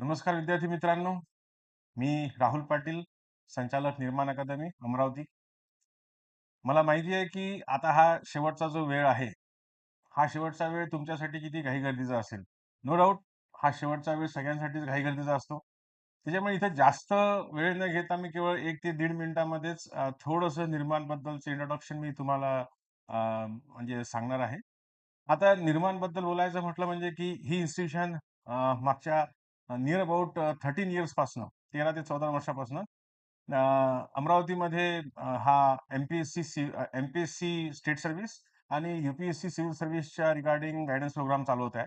नमस्कार विद्यार्थी मित्रांनो. मी राहुल पाटील संचालक निर्माण अकादमी अमरावती. मला माहिती आहे की आता हा शेवटचा जो वेळ आहे हा शेवटचा वेळ तुमच्यासाठी किती घाई गर्दीचा असेल? नो डाऊट हा शेवटचा वेळ सगळ्यांसाठीच घाई गर्दीचा असतो. त्याच्यामुळे इथे जास्त वेळ न घेता मी केवळ एक ते दीड मिनिटामध्येच थोडंसं निर्माणबद्दलचं इंट्रोडक्शन मी तुम्हाला म्हणजे सांगणार आहे. आता निर्माणबद्दल बोलायचं म्हटलं म्हणजे की ही इन्स्टिट्यूशन मागच्या नियर अबाउट थर्टीन इयर्स पासनं तेरा ते चौदा वर्षापासून अमरावतीमध्ये हा M P S C M P S C state service आणि युपीएससी सिव्हिल सर्व्हिसच्या रिगार्डिंग गायडन्स प्रोग्राम चालवत आहे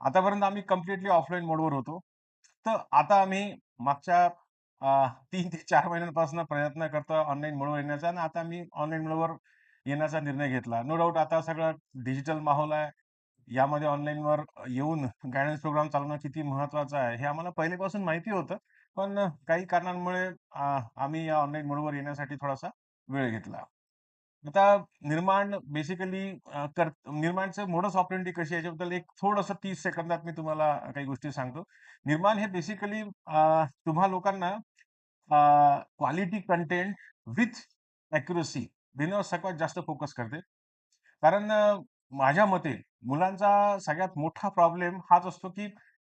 आतापर्यंत आम्ही कम्प्लिटली ऑफलाईन मोडवर होतो. तर आता आम्ही मागच्या तीन ते चार महिन्यांपासून प्रयत्न करतो ऑनलाईन मोडवर येण्याचा आणि आता आम्ही ऑनलाईन मोडवर येण्याचा निर्णय घेतला. नो डाऊट आता सगळं डिजिटल माहोल आहे. यामध्ये ऑनलाईनवर येऊन गायडन्स प्रोग्राम चालवणं किती महत्वाचं आहे हे आम्हाला पहिलेपासून माहिती होतं. पण काही कारणांमुळे आम्ही या ऑनलाईन मोडवर येण्यासाठी थोडासा वेळ घेतला. आता निर्माण बेसिकली कर निर्माणचं मोडस ऑपरेंडी कशी याच्याबद्दल एक थोडंसं तीस सेकंदात मी तुम्हाला काही गोष्टी सांगतो. निर्माण हे बेसिकली तुम्हा लोकांना क्वालिटी कंटेंट विथ अॅक्युरसी देण्यावर सर्वात जास्त फोकस करते. कारण माझ्या मते मुलांचा सगळ्यात मोठा प्रॉब्लेम हाच असतो की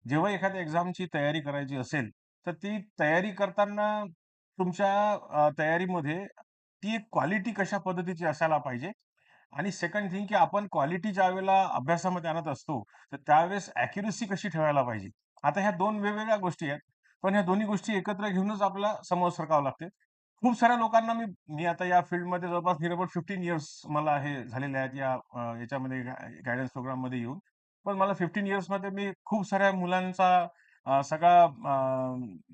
जेव्हा एखाद्या एक्झामची तयारी करायची असेल तर ती तयारी करताना तुमच्या अ, तयारीमध्ये ती एक क्वालिटी कशा पद्धतीची असायला पाहिजे? आणि सेकंड थिंग की आपण क्वालिटी ज्यावेळेला अभ्यासामध्ये आणत असतो तर त्यावेळेस अॅक्युरसी कशी ठेवायला पाहिजे? आता ह्या दोन वेगवेगळ्या गोष्टी आहेत पण ह्या दोन्ही गोष्टी एकत्र घेऊनच आपल्याला समोर सरकावं लागते. खूप साऱ्या लोकांना मी मी आता या फील्डमध्ये जवळपास नियर अबाउट 15 इयर्स मला हे झालेले आहेत या अ, याच्यामध्ये प्रोग्राम प्रोग्राममध्ये येऊन. पण मला फिफ्टीन इयर्समध्ये मी खूप साऱ्या मुलांचा अ, सगळा अ,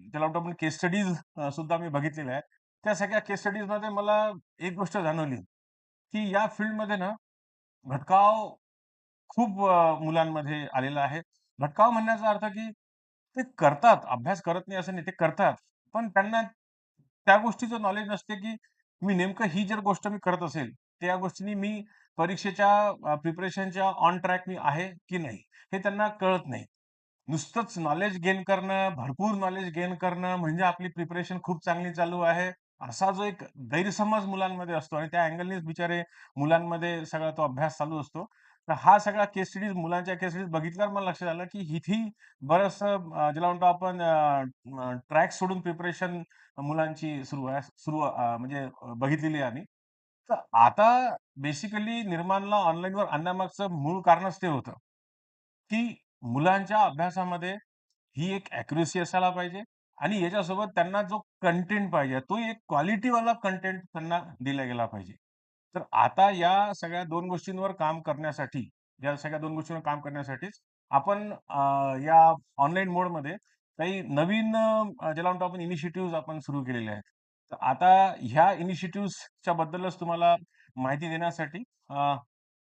त्याला म्हणतो आपण केस स्टडीज सुद्धा मी बघितलेल्या आहेत. त्या सगळ्या केस स्टडीजमध्ये मला एक गोष्ट जाणवली, की या फील्डमध्ये ना भटकाव खूप अ, मुलांमध्ये आलेला आहे. भटकाव म्हणण्याचा अर्थ की ते करतात, अभ्यास करत नाही असं नाही, ते करतात. पण त्यांना त्या गोष्टीचं नॉलेज नसते, की मी नेमकं ही जर गोष्ट मी करत असेल, त्या गोष्टींनी मी परीक्षेच्या प्रिपरेशनच्या ऑन ट्रॅक मी आहे की नाही, हे त्यांना कळत नाही. नुसतंच नॉलेज गेन करणं, भरपूर नॉलेज गेन करणं म्हणजे आपली प्रिपरेशन खूप चांगली चालू आहे, असा जो एक गैरसमज मुलांमध्ये असतो आणि त्या अँगलनीच बिचारे मुलांमध्ये सगळा तो अभ्यास चालू असतो. तर हा सगळा केस स्टडीज मुलांच्या केस स्टडीज बघितल्यावर मला लक्षात आलं, की इथेही बरचसं ज्याला म्हणतो आपण ट्रॅक सोडून प्रिपरेशन मुलांची सुरू आहे सुरू म्हणजे बघितलेली आहे आम्ही. तर आता बेसिकली निर्माणला ऑनलाईनवर आणण्यामागचं मूळ कारणच ते होतं, की मुलांच्या अभ्यासामध्ये ही एक ॲक्युरसी असायला पाहिजे आणि याच्यासोबत त्यांना जो कंटेंट पाहिजे, तो एक क्वालिटीवाला कंटेंट त्यांना दिला गेला पाहिजे. तर आता या सगळ्या दोन गोष्टींवर काम करण्यासाठी, या सगळ्या दोन गोष्टींवर काम करण्यासाठीच आपण या ऑनलाईन मोडमध्ये काही नवीन ज्याला म्हणतो आपण इनिशिएटिव्ह आपण सुरू केलेले आहेत. तर आता ह्या इनिशिएटिव्हच्या बद्दलच तुम्हाला माहिती देण्यासाठी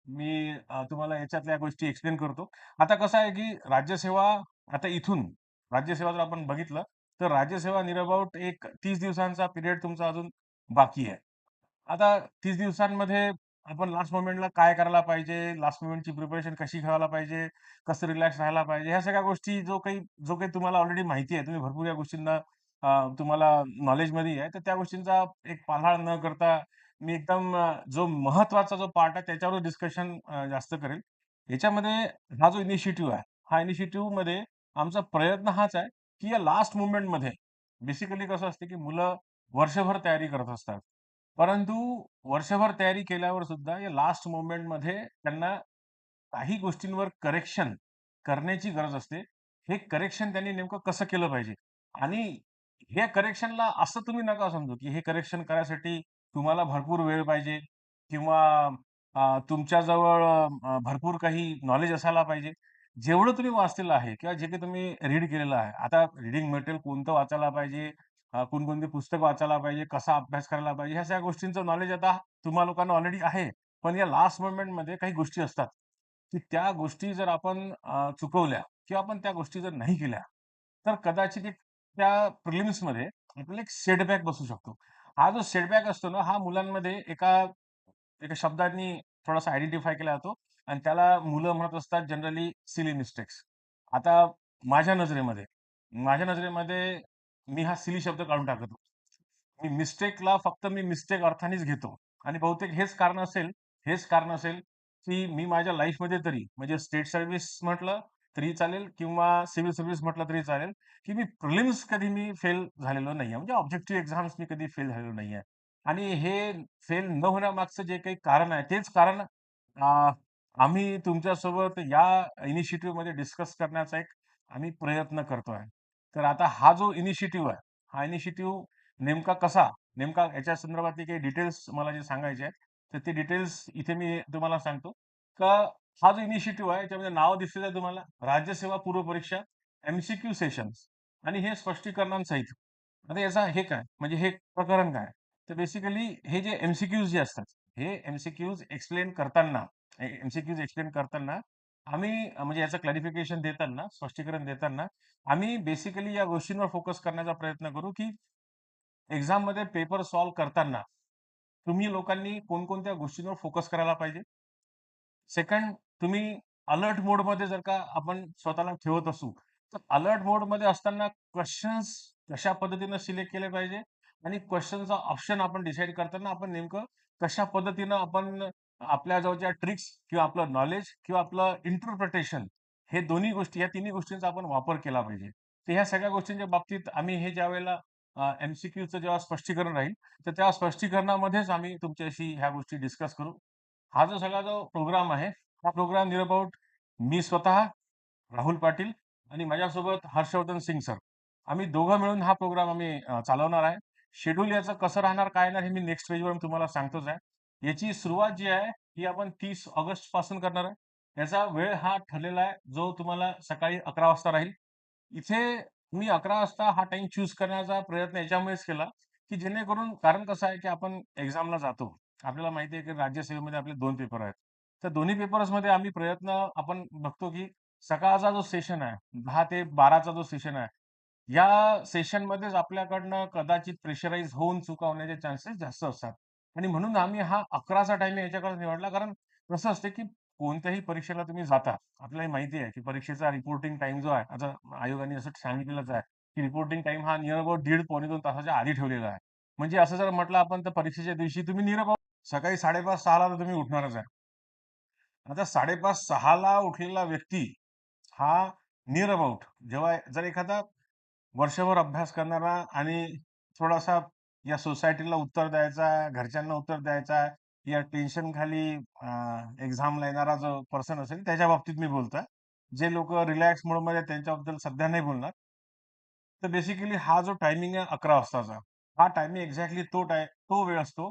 मी तुम्हाला याच्यातल्या गोष्टी एक्सप्लेन करतो. आता कसं आहे, की राज्यसेवा आता इथून राज्यसेवा जर आपण बघितलं, तर राज्यसेवा नियर एक तीस दिवसांचा पिरियड तुमचा अजून बाकी आहे. आता 30 दिवसांमध्ये आपण लास्ट मोमेंटला काय करायला पाहिजे, लास्ट मोमेंटची प्रिपरेशन कशी घ्यायला पाहिजे, कसं रिलॅक्स राहायला पाहिजे, ह्या सगळ्या गोष्टी जो काही जो काही तुम्हाला ऑलरेडी माहिती आहे, तुम्ही भरपूर या गोष्टींना अ, तुम्हाला नॉलेजमध्ये आहे, तर त्या गोष्टींचा एक पाढा न करता मी एकदम अ, जो महत्त्वाचा जो पार्ट आहे त्याच्यावर डिस्कशन जास्त करेल. याच्यामध्ये हा जो इनिशिएटिव्ह आहे, हा इनिशिएटिव्हमध्ये आमचा प्रयत्न हाच आहे, की या लास्ट मोमेंटमध्ये बेसिकली कसं असतं, की मुलं वर्षभर तयारी करत असतात. परंतु वर्षभर तयारी केल्यावर सुद्धा या लास्ट मोमेंटमध्ये त्यांना काही गोष्टींवर करेक्शन करण्याची गरज असते. हे करेक्शन त्यांनी नेमकं कसं केलं पाहिजे आणि ह्या करेक्शनला असं तुम्ही नका समजू, की हे करेक्शन करायसाठी तुम्हाला भरपूर वेळ पाहिजे किंवा तुमच्याजवळ भरपूर काही नॉलेज असायला पाहिजे. जेवढं तुम्ही वाचलेलं आहे किंवा जे काही तुम्ही रीड केलेलं आहे. आता रीडिंग मटेरियल कोणतं वाचायला पाहिजे, अ, कोणकोणते पुस्तक वाचायला पाहिजे, कसा अभ्यास करायला पाहिजे, ह्या सगळ्या गोष्टींचं नॉलेज आता तुम्हा लोकांना ऑलरेडी आहे. पण या लास्ट मोमेंटमध्ये काही गोष्टी असतात, की त्या गोष्टी जर आपण अ, चुकवल्या किंवा आपण त्या गोष्टी जर नाही केल्या, तर कदाचित एक त्या प्रिलिम्समध्ये आपल्याला एक सेटबॅक बसू शकतो. हा जो सेटबॅक असतो ना, हा मुलांमध्ये एका एका शब्दांनी थोडासा आयडेंटिफाय केला जातो आणि त्याला मुलं म्हणत असतात जनरली सिली मिस्टेक्स. आता माझ्या नजरेमध्ये माझ्या नजरेमध्ये मी हा सिली शब्द काढून टाकतो. मी मिस्टेकला फक्त मी मिस्टेक अर्थानेच घेतो आणि बहुतेक हेच कारण असेल हेच कारण असेल, की मी माझ्या लाईफमध्ये तरी म्हणजे स्टेट सर्व्हिस म्हटलं तरी चालेल किंवा सिव्हिल सर्व्हिस म्हटलं तरी चालेल, की मी प्रिलिम्स कधी मी फेल झालेलो नाहीये. म्हणजे ऑब्जेक्टिव्ह एक्झाम्स मी कधी फेल झालेलो नाहीये. आणि हे फेल न होण्यामागचं जे काही कारण आहे तेच कारण आम्ही तुमच्यासोबत या इनिशिएटिव्हमध्ये डिस्कस करण्याचा एक आम्ही प्रयत्न करतोय. तर आता हा जो इनिशिएटिव्ह आहे, हा इनिशिएटिव्ह नेमका कसा? नेमका याच्या संदर्भातले काही डिटेल्स मला जे सांगायचे आहेत, तर ते डिटेल्स इथे मी तुम्हाला सांगतो. का हा जो इनिशिएटिव्ह आहे याच्यामध्ये नाव दिसलेलं आहे तुम्हाला राज्यसेवा पूर्व परीक्षा एम-सी-क्यू सेशन्स आणि हे स्पष्टीकरणांसहित. आता याचा हे काय? म्हणजे हे प्रकरण काय? तर बेसिकली हे जे एम-सी-क्यूज जे असतात, हे एम-सी-क्यूज एक्सप्लेन करताना एम-सी-क्यूज एक्सप्लेन करताना आम्ही अ, म्हणजे याचं क्लॅरिफिकेशन देताना, स्पष्टीकरण देताना आम्ही बेसिकली या गोष्टींवर फोकस करण्याचा प्रयत्न करू, की एक्झाममध्ये पेपर सॉल्व्ह करताना तुम्ही लोकांनी कोणकोणत्या गोष्टींवर फोकस करायला पाहिजे? सेकंड तुम्ही अलर्ट मोडमध्ये जर का आपण स्वतःला ठेवत असू, तर अलर्ट मोडमध्ये असताना क्वेशन्स कशा पद्धतीनं सिलेक्ट केले पाहिजे आणि क्वेशनचा ऑप्शन आपण डिसाईड करताना आपण नेमकं कशा पद्धतीनं आपण आपल्या जवळच्या ट्रिक्स किंवा आपलं नॉलेज किंवा आपलं इंटरप्रिटेशन हे दोन्ही गोष्टी, या तिन्ही गोष्टींचा आपण वापर केला पाहिजे. तर ह्या सगळ्या गोष्टींच्या बाबतीत आम्ही हे ज्यावेळेला वेळेला एम-सी-क्यूचं जेव्हा स्पष्टीकरण राहील, तर त्या स्पष्टीकरणामध्येच आम्ही तुमच्याशी ह्या गोष्टी डिस्कस करू. हा जो सगळा जो प्रोग्राम आहे, हा प्रोग्राम निअर अबाउट मी स्वतः, राहुल पाटील आणि माझ्यासोबत हर्षवर्धन सिंग सर. आम्ही दोघं मिळून हा प्रोग्राम आम्ही चालवणार आहे. शेड्यूल याचं कसं राहणार, काय नाही हे मी नेक्स्ट पेजवर तुम्हाला सांगतोच आहे. याची सुरुवात जी आहे, ही आपण तीस ऑगस्टपासून करणार आहे. याचा वेळ हा ठरलेला आहे, जो तुम्हाला सकाळी 11 वाजता राहील. इथे मी 11 वाजता हा टाइम चूज करण्याचा प्रयत्न याच्यामुळेच केला, की जेणेकरून कारण कसं आहे, की आपण एक्झामला जातो. आपल्याला माहिती आहे, की राज्यसेवेमध्ये आपले दोन पेपर आहेत. तर दोन्ही पेपर्समध्ये आम्ही प्रयत्न आपण बघतो, की सकाळचा जो सेशन आहे, दहा ते बाराचा जो सेशन आहे, या सेशनमध्येच आपल्याकडनं कदाचित प्रेशराईज होऊन चुका होण्याचे चान्सेस जास्त असतात. आणि म्हणून आम्ही हा अकराचा टायमिंग याच्याकडे निवडला. कारण कसं असते, की कोणत्याही परीक्षेला तुम्ही जाता. आपल्याला माहिती आहे, की परीक्षेचा रिपोर्टिंग टाइम जो आहे, आता आयोगाने असं सांगितलेलंच आहे, की रिपोर्टिंग टाइम हा नियर अबाउट दीड पावणे दोन तासाच्या आधी ठेवलेला आहे. म्हणजे असं जर म्हटलं आपण तर परीक्षेच्या दिवशी तुम्ही नियर अबाउट सकाळी साडेपाच सहाला तर तुम्ही उठणारच आहे. आता साडेपाच सहाला उठलेला व्यक्ती हा नियर अबाउट जेव्हा जर एखादा वर्षभर अभ्यास करणारा आणि थोडासा या सोसायटीला उत्तर द्यायचा घरच्यांना उत्तर द्यायचा या टेन्शन खाली एक्झामला येणारा जो पर्सन असेल त्याच्या बाबतीत मी बोलतोय. जे लोक रिलॅक्स मोडमध्ये मध्ये त्यांच्याबद्दल सध्या नाही बोलणार. तर बेसिकली हा जो टायमिंग आहे 11 वाजताचा, हा टायमिंग एक्झॅक्टली तो टाय तो वेळ असतो.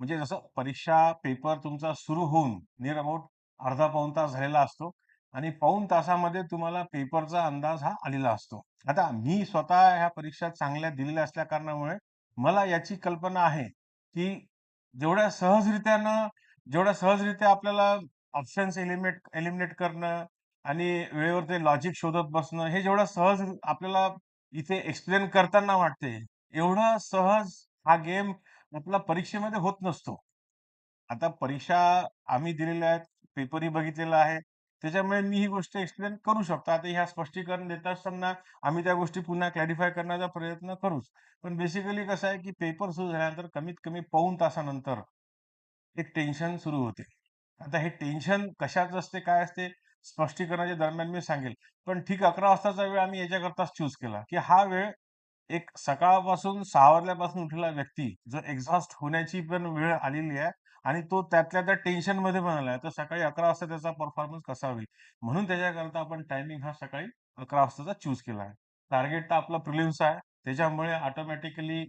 म्हणजे जसं परीक्षा पेपर तुमचा सुरू होऊन निअर अबाउट अर्धा पाऊण तास झालेला असतो आणि पाऊण तासामध्ये तुम्हाला पेपरचा अंदाज हा आलेला असतो. आता मी स्वतः ह्या परीक्षा चांगल्या दिलेल्या असल्या कारणामुळे मला याची कल्पना आहे, की जेवढ्या सहजरित्यानं जेवढ्या सहजरित्या आपल्याला ऑप्शन्स एलिमिनेट एलिमिनेट करणं आणि वेळेवर ते लॉजिक शोधत बसणं, हे जेवढं सहज आपल्याला इथे एक्सप्लेन करताना वाटते, एवढं सहज हा गेम आपला परीक्षेमध्ये होत नसतो. आता परीक्षा आम्ही दिलेल्या आहेत, पेपरही बघितलेला आहे. त्याच्यामुळे मी ही गोष्ट एक्सप्लेन करू शकतो. आता ह्या स्पष्टीकरण देत असताना आम्ही त्या गोष्टी पुन्हा क्लॅरिफाय करण्याचा प्रयत्न करूच. पण बेसिकली कसं आहे, की पेपर सुरू झाल्यानंतर कमीत कमी पाऊण तासानंतर एक टेन्शन सुरू होते. आता हे टेन्शन कशाचं असते, काय असते, स्पष्टीकरणाच्या दरम्यान मी सांगेल. पण ठीक 11 वाजताचा वेळ आम्ही याच्याकरताच चूज केला, की हा वेळ एक सकाळपासून सहा वाजल्यापासून उठलेला व्यक्ती जर एक्झॉस्ट होण्याची पण वेळ आलेली आहे आणि तो त्यातल्या त्या टेन्शनमध्ये पण आलाय, तर सकाळी 11 वाजता त्याचा परफॉर्मन्स कसा होईल? म्हणून त्याच्याकरता आपण टायमिंग हा सकाळी 11 वाजताचा चूज केला आहे. टार्गेट तर आपला प्रिलिम्स आहे. त्याच्यामुळे ऑटोमॅटिकली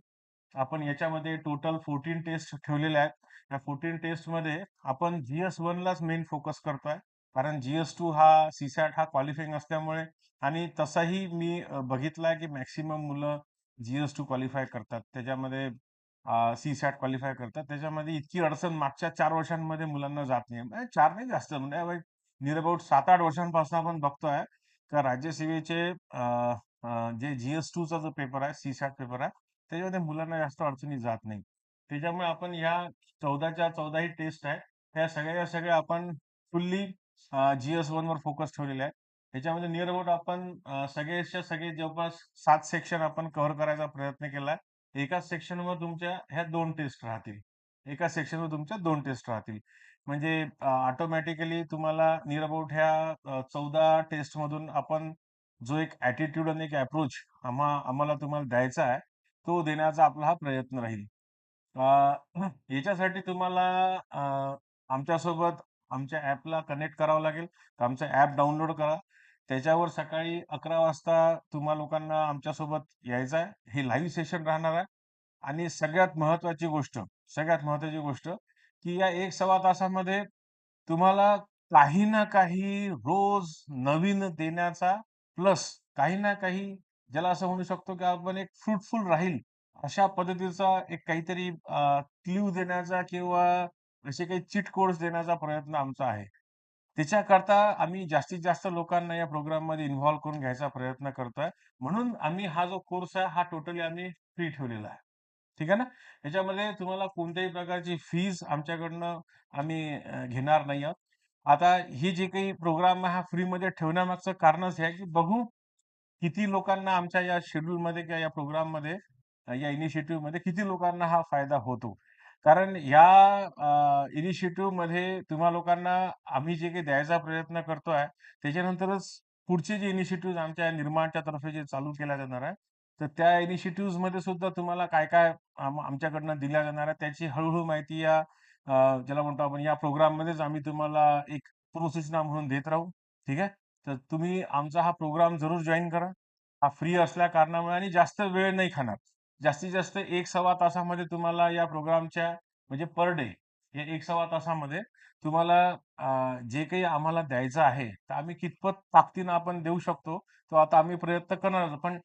आपण याच्यामध्ये टोटल 14 टेस्ट ठेवलेल्या आहेत. या 14 टेस्टमध्ये आपण जी-एस-1 लाच मेन फोकस करतोय. कारण जी-एस-2 हा सी-सॅट हा क्वालिफाईंग असल्यामुळे आणि तसाही मी बघितलाय, की मॅक्सिमम मुलं जी एस टू क्वालिफाय करतात. त्याच्यामध्ये सी-सॅट क्वालिफाय करतात. त्याच्यामध्ये इतकी अडचण मागच्या चार वर्षांमध्ये मुलांना जात नाही. म्हणजे चार नाही जास्त म्हणजे निअर अबाउट 7-8 वर्षांपासून आपण बघतोय, का राज्यसेवेचे जे जी-एस-2 चा जो पेपर आहे, सी-सॅट पेपर आहे, त्याच्यामध्ये मुलांना जास्त अडचणी जात नाही. त्याच्यामुळे आपण ह्या 14च्या 14 ही टेस्ट आहे त्या सगळ्या सगळ्या आपण फुल्ली जीएस जी-एस-1 वर फोकस ठेवलेले आहे. त्याच्यामध्ये नियर अबाउट आपण सगळेच्या सगळे जवळपास सात सेक्शन आपण कव्हर करायचा प्रयत्न केलाय. एका सेक्शनवर तुमच्या ह्या दोन टेस्ट राहतील. एका सेक्शनवर तुमच्या दोन टेस्ट राहतील. म्हणजे ऑटोमॅटिकली तुम्हाला नियर अबाउट ह्या चौदा टेस्टमधून आपण जो एक ॲटिट्यूड आणि एक अप्रोच आम्हा आम्हाला तुम्हाला द्यायचा आहे, तो देण्याचा आपला हा प्रयत्न राहील. याच्यासाठी तुम्हाला आमच्यासोबत आमच्या ॲपला कनेक्ट करावं लागेल. तर आमचं ॲप डाउनलोड करा. त्याच्यावर सकाळी 11 वाजता तुम्हा लोकांना आमच्यासोबत यायचं आहे. हे लाईव्ह सेशन राहणार आहे आणि सगळ्यात महत्त्वाची गोष्ट, सगळ्यात महत्त्वाची गोष्ट, की या एक सव्वा तासामध्ये तुम्हाला काही ना काही रोज नवीन देण्याचा प्लस काही ना काही ज्याला असं म्हणू शकतो, की आपण एक फ्रुटफुल राहील अशा पद्धतीचा एक काहीतरी क्ल्यू देण्याचा किंवा असे काही चिट कोड्स देण्याचा प्रयत्न आमचा आहे. त्याच्याकरता आम्ही जास्तीत जास्त लोकांना या प्रोग्राममध्ये इन्व्हॉल्व करून घ्यायचा प्रयत्न करतोय. म्हणून आम्ही हा जो कोर्स आहे, हा टोटली आम्ही फ्री ठेवलेला आहे. ठीक आहे ना? याच्यामध्ये तुम्हाला कोणत्याही प्रकारची फीज आमच्याकडनं आम्ही अ, घेणार नाही आहोत. आता ही जी काही प्रोग्राम आहे, हा फ्रीमध्ये ठेवण्यामागचं कारणच हे आहे, की बघू किती लोकांना आमच्या या शेड्यूलमध्ये किंवा या प्रोग्राममध्ये अ, या इनिशिएटिव्हमध्ये किती लोकांना हा फायदा होतो. कारण या इनिशिएटिव्हमध्ये तुम्हा लोकांना आम्ही जे काही द्यायचा प्रयत्न करतोय, त्याच्यानंतरच पुढचे जे इनिशिएटिव्ह आमच्या निर्माणच्या तर्फे जे चालू केल्या जाणार आहे, तर त्या इनिशिएटिव्हजमध्ये सुद्धा तुम्हाला काय-काय आमच्याकडनं दिल्या जाणार आहे, त्याची हळूहळू माहिती या ज्याला म्हणतो आपण या प्रोग्राममध्येच आम्ही तुम्हाला एक पूर्वसूचना म्हणून देत राहू. ठीक आहे? तर तुम्ही आमचा हा प्रोग्राम जरूर जॉईन करा. हा फ्री असल्या कारणामुळे आणि जास्त वेळ नाही खाणार. जास्तीत जास्त एक सव्वा तासामध्ये तुम्हाला या प्रोग्रामच्या म्हणजे पर डे या एक सव्वा तासामध्ये तुम्हाला जे काही आम्हाला द्यायचं आहे, तर आम्ही कितपत ताकदीनं आपण देऊ शकतो, तो आता आम्ही प्रयत्न करणार पण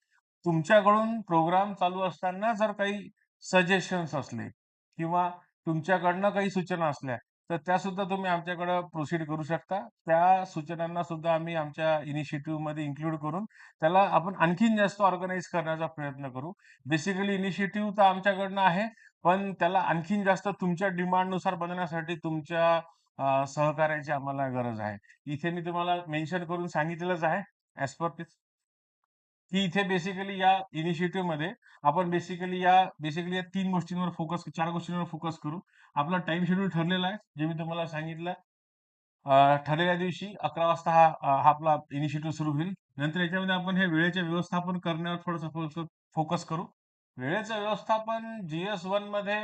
तुमच्याकडून प्रोग्राम चालू असताना जर काही सजेशन्स असले किंवा तुमच्याकडनं काही सूचना असल्या, तर त्या सुद्धा तुम्ही आमच्याकडं प्रोसीड करू शकता. त्या सूचनांना सुद्धा आम्ही आमच्या इनिशिएटिव्हमध्ये इन्क्लूड करून त्याला आपण आणखीन जास्त ऑर्गनाईज करण्याचा प्रयत्न करू. बेसिकली इनिशिएटिव्ह तर आमच्याकडनं आहे, पण त्याला आणखीन जास्त तुमच्या डिमांडनुसार बनवण्यासाठी तुमच्या सहकार्याची आम्हाला गरज आहे. इथे मी तुम्हाला मेन्शन करून सांगितलंच आहे ॲज पर की इथे बेसिकली या इनिशिएटिव्हमध्ये आपण बेसिकली या बेसिकली या तीन गोष्टींवर फोकस चार गोष्टींवर फोकस करू. आपला टाइम शेड्यूल ठरलेला आहे, जे मी तुम्हाला सांगितलं. ठरलेल्या दिवशी 11 वाजता हा हा आपला इनिशिएटिव्ह सुरू होईल. नंतर याच्यामध्ये आपण हे वेळेचे व्यवस्थापन करण्यावर थोडंसं फोकस करू. वेळेचं व्यवस्थापन जीएस वनमध्ये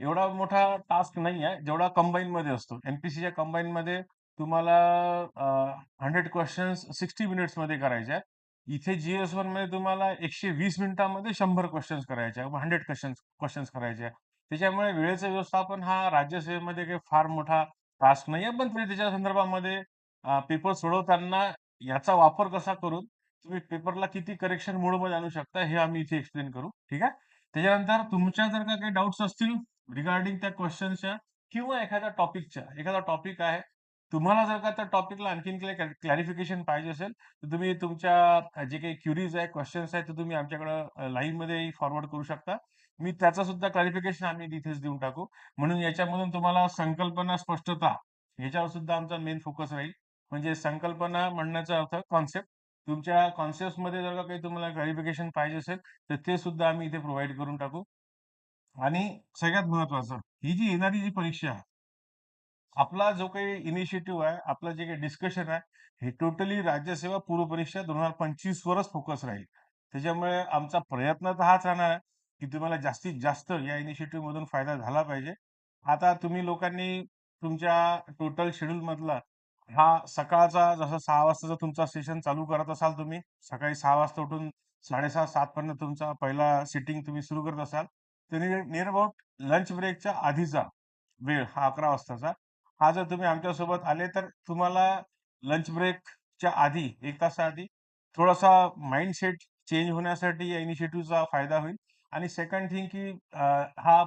एवढा मोठा टास्क नाही आहे, जेवढा कंबाईनमध्ये असतो. एमपीसीच्या कंबाईन मध्ये कंबाईनमध्ये तुम्हाला अ, 100 क्वेशन्स 60 मिनिट्समध्ये करायचे आहेत. इथे जी-एस-1 मध्ये म्हणजे तुम्हाला 120 मिनिटांमध्ये शंभर क्वेश्चन्स करायचे हंड्रेड क्वेश्चन्स क्वेश्चन्स करायचे त्याच्यामुळे वेळेचं व्यवस्थापन हा राज्यसेवेमध्ये काही फार मोठा टास्क नाहीये, पण तुम्ही त्याच्या संदर्भामध्ये पेपर सोडवताना याचा वापर कसा करून तुम्ही पेपरला किती करेक्शन मोडमध्ये आणू शकता, हे आम्ही इथे एक्सप्लेन करू. ठीक आहे? त्याच्यानंतर तुमच्या जर का काही डाऊट्स असतील रिगार्डिंग त्या क्वेश्चनच्या किंवा एखाद्या टॉपिकच्या, एखादा टॉपिक आहे, तुम्हाला जर का त्या टॉपिकला आणखीन काही क्लॅरिफिकेशन पाहिजे असेल, तर तुम्ही तुमच्या जे काही क्युरीज आहे क्वेश्चन्स आहेत, ते तुम्ही आमच्याकडं अ, फॉरवर्ड करू शकता. मी त्याचा सुद्धा क्लॅरिफिकेशन आम्ही तिथेच देऊन टाकू. म्हणून याच्यामधून तुम्हाला संकल्पना स्पष्टता ह्याच्यावर सुद्धा आमचा मेन फोकस राहील. म्हणजे संकल्पना म्हणण्याचा अर्थ कॉन्सेप्ट. तुमच्या कॉन्सेप्ट्समध्ये जर का काही तुम्हाला क्लॅरिफिकेशन पाहिजे असेल, तर ते सुद्धा आम्ही इथे प्रोव्हाइड करून टाकू. आणि सगळ्यात महत्वाचं ही जी येणारी जी परीक्षा आहे, आपला जो काही इनिशिएटिव्ह आहे, आपलं जे काही डिस्कशन आहे, हे टोटली राज्यसेवा पूर्व परीक्षा 2025 वरच फोकस राहील. त्याच्यामुळे आमचा प्रयत्न तर हाच राहणार आहे, की तुम्हाला जास्तीत जास्त या इनिशिएटिव्ह मधून फायदा झाला पाहिजे. आता तुम्ही लोकांनी तुमच्या टोटल शेड्यूल मधला हा सकाळचा जसा सहा वाजताचा तुमचा सेशन चालू करत असाल तुम्ही, सकाळी सहा वाजता उठून साडेसहा सात पर्यंत तुमचा पहिला सिटिंग तुम्ही सुरू करत असाल, तर नियर अबाउट लंच ब्रेकच्या आधीचा वेळ हा 11 वाजताचा. हा जर तुम्ही आमच्यासोबत आले, तर तुम्हाला लंच ब्रेकच्या आधी एक तासाआधी थोडासा माइंडसेट चेंज होण्यासाठी या इनिशिएटिव्हचा फायदा होईल. आणि सेकंड थिंग की हा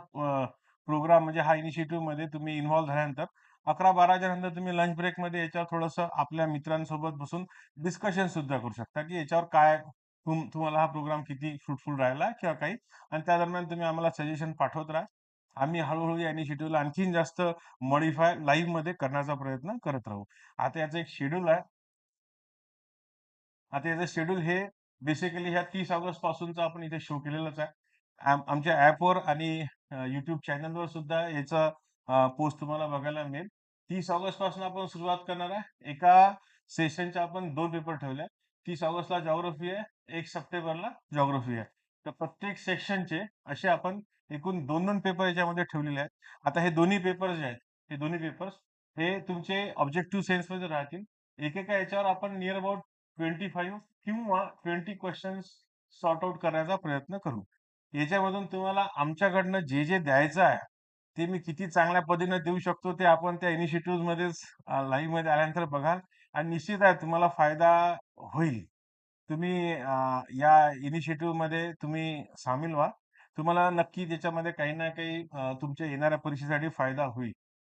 प्रोग्राम म्हणजे हा इनिशिएटिव्हमध्ये तुम्ही इन्व्हॉल्व्ह झाल्यानंतर 11-12च्या नंतर तुम्ही लंच ब्रेकमध्ये याच्यावर थोडंसं आपल्या मित्रांसोबत बसून डिस्कशन सुद्धा करू शकता, की याच्यावर काय तुम तुम्हाला हा प्रोग्राम किती फ्रुटफुल राहिला किंवा काही आणि त्या दरम्यान तुम्ही आम्हाला सजेशन पाठवत राहा. आम्ही हळूहळू या इनिशिएटिव्हला आणखीन जास्त मॉडिफाय लाईव्हमध्ये करण्याचा प्रयत्न करत राहू. आता याचं एक शेड्यूल आहे. आता याचं शेड्यूल हे बेसिकली ह्या तीस ऑगस्ट पासूनच आपण इथे शो केलेलंच आहे. आमच्या ऍपवर आणि युट्यूब चॅनलवर सुद्धा याचा पोस्ट तुम्हाला बघायला मिळेल. तीस ऑगस्टपासून आपण सुरुवात करणार आहे. एका सेशनच्या आपण दोन पेपर ठेवले तीस ऑगस्टला जॉग्रफी आहे एक सप्टेंबरला जॉग्रफी आहे. तर प्रत्येक सेक्शनचे असे आपण एकूण दोन दोन पेपर याच्यामध्ये ठेवलेले आहेत. आता हे दोन्ही पेपर जे आहेत हे दोन्ही पेपर्स हे तुमचे ऑब्जेक्टिव्ह सेन्समध्ये राहतील. एकेका याच्यावर आपण नियर अबाउट ट्वेंटी फाईव्ह किंवा ट्वेंटी क्वेश्चन्स सॉर्ट आउट करण्याचा प्रयत्न करू. याच्यामधून तुम्हाला आमच्याकडनं जे जे द्यायचं आहे ते मी किती चांगल्या पद्धतीने देऊ शकतो ते आपण त्या इनिशिएटिव्ह मध्येच लाईव्हमध्ये आल्यानंतर बघाल आणि निश्चित आहे तुम्हाला फायदा होईल. तुम्ही या इनिशिएटिव्हमध्ये तुम्ही सामील व्हा. तुम्हाला नक्की त्याच्यामध्ये काही ना काही तुमच्या येणाऱ्या परीक्षेसाठी फायदा होईल.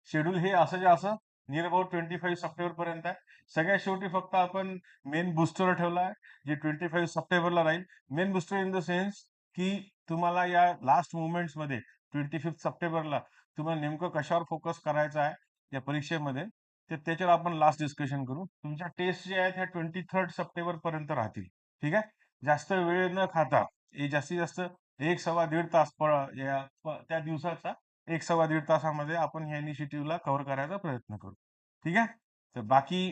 शेड्यूल हे असं जे असं near about twenty five September पर्यंत आहे. सगळ्यात शेवटी फक्त आपण मेन बुस्टर ठेवला आहे जे ट्वेंटी फाईव्ह सप्टेंबरला राहील. Main booster in the sense की तुम्हाला या लास्ट मुवमेंट्समध्ये ट्वेंटी फिफ्थ सप्टेंबरला तुम्हाला नेमकं कशावर फोकस करायचं आहे या परीक्षेमध्ये तर त्याच्यावर आपण लास्ट डिस्कशन करू. तुमच्या टेस्ट जे आहेत ह्या ट्वेंटी थर्ड सप्टेंबर पर्यंत राहतील. ठीक आहे? जास्त वेळ न खाता हे जास्तीत जास्त एक सव्वा दीड तास या त्या दिवसाचा एक सव्वा दीड तासामध्ये आपण ह्या इनिशिएटिव्हला कव्हर करायचा प्रयत्न करू. ठीक आहे? तर बाकी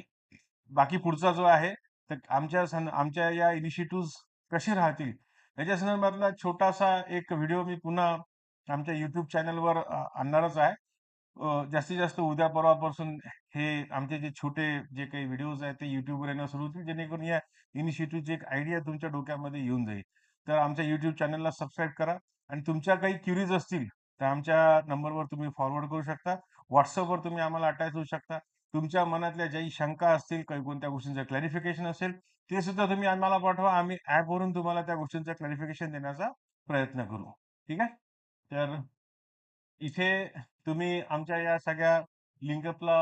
बाकी पुढचा जो आहे तर आमच्या सन आमच्या या इनिशिएटिव्ह कसे राहतील? याच्या संदर्भातला छोटासा एक व्हिडिओ मी पुन्हा आमच्या युट्यूब चॅनलवर आणणारच आहे. जास्तीत जास्त उद्या परवापासून हे आमचे जे छोटे जे काही व्हिडिओज आहेत ते युट्यूबवर येणं सुरू होतील जेणेकरून या इनिशिएटिव्हची एक आयडिया तुमच्या डोक्यामध्ये येऊन जाईल. तर आमच्या युट्यूब चॅनलला सबस्क्राईब करा. आणि तुमच्या काही क्युरीज असतील तर आमच्या नंबरवर तुम्ही फॉरवर्ड करू शकता. व्हॉट्सअपवर तुम्ही आम्हाला अटॅच होऊ शकता. तुमच्या मनातल्या ज्याही शंका असतील काही कोणत्या गोष्टींचं क्लॅरिफिकेशन असेल ते सुद्धा तुम्ही आम्हाला पाठवा. आम्ही ॲपवरून तुम्हाला त्या गोष्टींचं क्लॅरिफिकेशन देण्याचा प्रयत्न करू. ठीक आहे? तर इथे तुम्ही आमच्या या सगळ्या लिंकअपला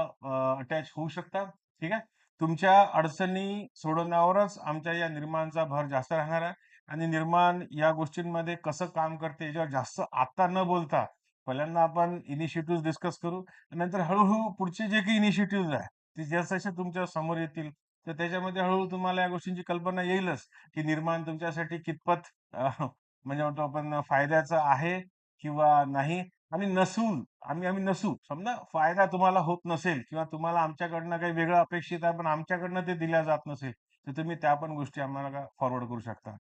अटॅच होऊ शकता. ठीक आहे? तुमच्या अडचणी सोडवण्यावरच आमच्या या निर्माणचा भर जास्त राहणार आहे. आणि निर्माण या गोष्टींमध्ये कसं काम करते याच्यावर जास्त आता न बोलता पहिल्यांदा आपण इनिशिएटिव्ह डिस्कस करू. नंतर हळूहळू पुढचे जे काही इनिशिएटिव्ह आहे ते जसे तुमच्यासमोर येतील तर त्याच्यामध्ये हळूहळू तुम्हाला या गोष्टींची कल्पना येईलच की निर्माण तुमच्यासाठी कितपत म्हणजे म्हणतो आपण फायद्याचं आहे किंवा नाही. आणि नसून आम्ही आम्ही नसू. समजा फायदा तुम्हाला होत नसेल किंवा तुम्हाला आमच्याकडनं काही वेगळं अपेक्षित आहे पण आमच्याकडनं ते दिल्या जात नसेल तर तुम्ही त्या पण गोष्टी आम्हाला फॉरवर्ड करू शकता.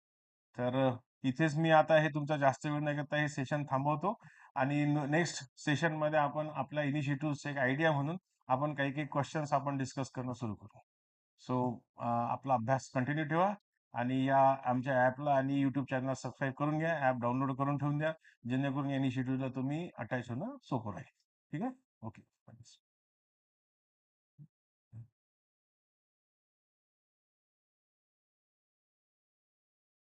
तर अ, इथेच मी आता हे तुमचा जास्त वेळ न घेता हे सेशन थांबवतो आणि नेक्स्ट सेशनमध्ये आपण आपल्या इनिशिएटिव्ह एक आयडिया म्हणून आपण काही काही क्वेश्चन्स आपण डिस्कस करणं सुरू करू. सो आपला अभ्यास कंटिन्यू ठेवा आणि या आमच्या ऍपला आणि युट्यूब चॅनलला सबस्क्राईब करून घ्या. ऍप डाउनलोड करून ठेवून द्या. जेणेकरून या इनिशिएटिव्हला तुम्ही अटॅच होणं सोपं राहील. ठीक आहे? ओके